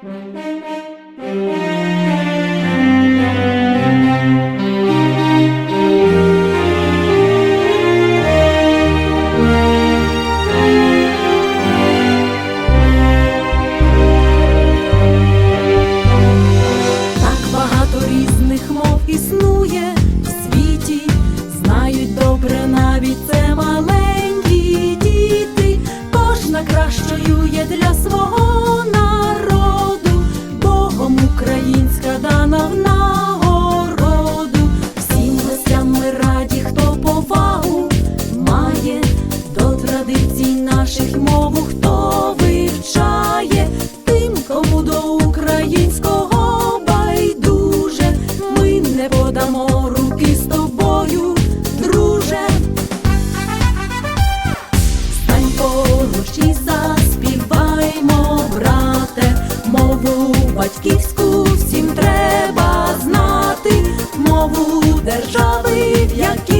Música українська дана в нагороду. Всім гостям ми раді, хто повагу має. До традицій наших мову, хто вивчає. Тим, кому до українського байдуже, ми не подамо руки з батьківську всім треба знати мову держави, в якій